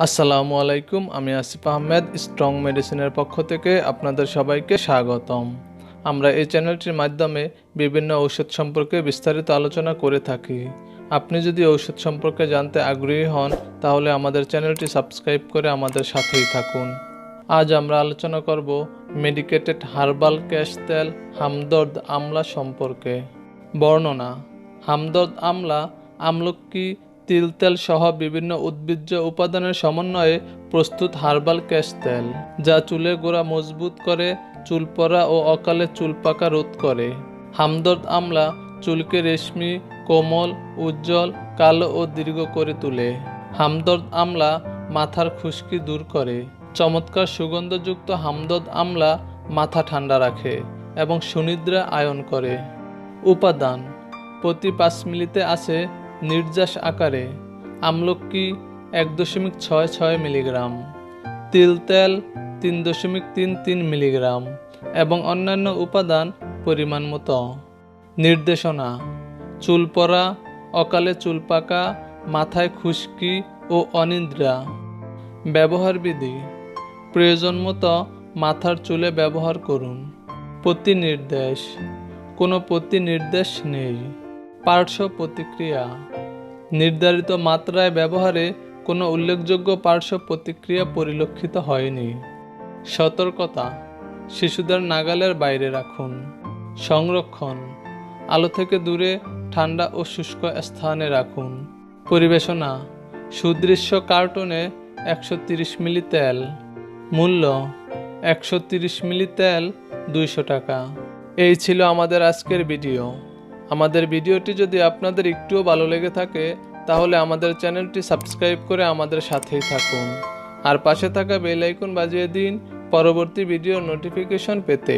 আসসালামু আলাইকুম, আমি আসিফ আহমেদ, স্ট্রং মেডিসিনের পক্ষ থেকে আপনাদের সবাইকে স্বাগতম। আমরা এই চ্যানেলটির মাধ্যমে বিভিন্ন ঔষধ সম্পর্কে বিস্তারিত আলোচনা করে থাকি। আপনি যদি ঔষধ সম্পর্কে জানতে আগ্রহী হন, তাহলে আমাদের চ্যানেলটি সাবস্ক্রাইব করে আমাদের সাথেই থাকুন। আজ আমরা আলোচনা করব মেডিকেটেড হার্বাল ক্যাশ তেল হামদর্দ আমলা সম্পর্কে। বর্ণনা, হামদর্দ আমলা আমলকি তিল তেল সহ বিভিন্ন উদ্ভিজ্জ উপাদানের সমন্বয়ে প্রস্তুত হার্বাল ক্যাশ তেল, যা চুলের গোড়া মজবুত করে, চুল পড়া ও অকালে চুল পাকা রোধ করে। হামদর্দ আমলা চুলকে রেশমি, কোমল, উজ্জ্বল, কালো ও দীর্ঘ করে তোলে। হামদর্দ আমলা মাথার খুশকি দূর করে। চমৎকার সুগন্ধযুক্ত হামদর্দ আমলা মাথা ঠান্ডা রাখে এবং সুনিদ্রা আয়ন করে। উপাদান, প্রতি পাঁচ মিলিতে আছে নির্যাস আকারে আমলকি এক দশমিক ছয় ছয় মিলিগ্রাম তিল তেল তিন দশমিক তিন তিন মিলিগ্রাম এবং অন্যান্য উপাদান পরিমাণ মতো। নির্দেশনা চুল পরা অকালে চুল পাকা মাথায় খুশকি ও অনিদ্রা। ব্যবহার বিধি প্রয়োজন মতো মাথার চুলে ব্যবহার করুন। প্রতি নির্দেশ কোনো প্রতি নির্দেশ নেই। পার্শ্ব প্রতিক্রিয়া। নির্ধারিত মাত্রায় ব্যবহারে কোনো উল্লেখযোগ্য পার্শ্ব প্রতিক্রিয়া পরিলক্ষিত হয়নি। সতর্কতা, শিশুদের নাগালের বাইরে রাখুন। সংরক্ষণ, আলো থেকে দূরে, ঠান্ডা ও শুষ্ক স্থানে রাখুন। পরিবেশনা, সুদৃশ্য কার্টুনে একশো মিলি তেল। মূল্য, একশো মিলি তেল, দুইশো টাকা। এই ছিল আমাদের আজকের ভিডিও। আমাদের ভিডিওটি যদি আপনাদের একটুও ভালো লেগে থাকে, তাহলে আমাদের চ্যানেলটি সাবস্ক্রাইব করে আমাদের সাথেই থাকুন। আর পাশে থাকা বেল আইকন বাজিয়ে দিন পরবর্তী ভিডিওর নোটিফিকেশন পেতে।